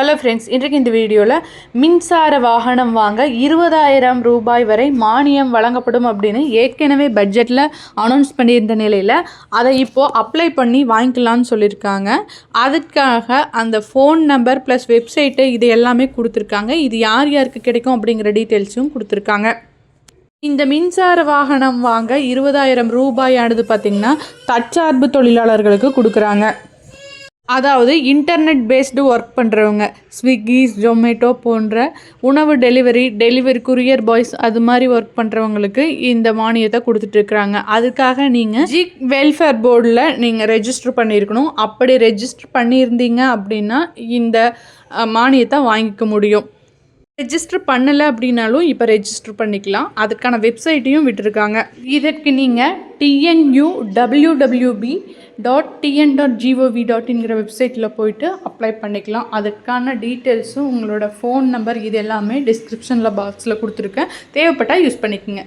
Hello friends இன்றைக்கு இந்த வீடியோவில் மின்சார வாகனம் வாங்க இருபதாயிரம் ரூபாய் வரை மானியம் வழங்கப்படும் அப்படின்னு ஏற்கனவே பட்ஜெட்டில் அனௌன்ஸ் பண்ணியிருந்த நிலையில் அதை இப்போது அப்ளை பண்ணி வாங்கிக்கலாம்னு சொல்லியிருக்காங்க. அதுக்காக அந்த ஃபோன் நம்பர் ப்ளஸ் வெப்சைட்டு இது எல்லாமே கொடுத்துருக்காங்க. இது யார் யாருக்கு கிடைக்கும் அப்படிங்கிற டீட்டெயில்ஸும் கொடுத்துருக்காங்க. இந்த மின்சார வாகனம் வாங்க இருபதாயிரம் ரூபாயானது பார்த்திங்கன்னா தற்சார்பு தொழிலாளர்களுக்கு கொடுக்குறாங்க. அதாவது இன்டர்நெட் பேஸ்டு ஒர்க் பண்ணுறவங்க ஸ்விக்கி ஜொமேட்டோ போன்ற உணவு டெலிவரி டெலிவரி குரியர் பாய்ஸ் அது மாதிரி ஒர்க் பண்ணுறவங்களுக்கு இந்த மானியத்தை கொடுத்துட்ருக்குறாங்க அதுக்காக நீங்கள் ஜி வெல்ஃபேர் போர்டில் நீங்கள் ரெஜிஸ்டர் பண்ணியிருக்கணும். அப்படி ரெஜிஸ்டர் பண்ணியிருந்தீங்க அப்படின்னா இந்த மானியத்தை வாங்கிக்க முடியும். ரெஜிஸ்டர் பண்ணலை அப்படின்னாலும் இப்போ ரெஜிஸ்டர் பண்ணிக்கலாம். அதுக்கான வெப்சைட்டையும் விட்டுருக்காங்க. இதற்கு நீங்கள் TNU W WB dot TN dot GOV டாட்ங்கிற வெப்சைட்டில் போயிட்டு அப்ளை பண்ணிக்கலாம். அதுக்கான டீட்டெயில்ஸும் உங்களோட ஃபோன் நம்பர் இது எல்லாமே டிஸ்கிரிப்ஷனில் பாக்ஸில் கொடுத்துருக்கேன். தேவைப்பட்டால் யூஸ் பண்ணிக்கோங்க.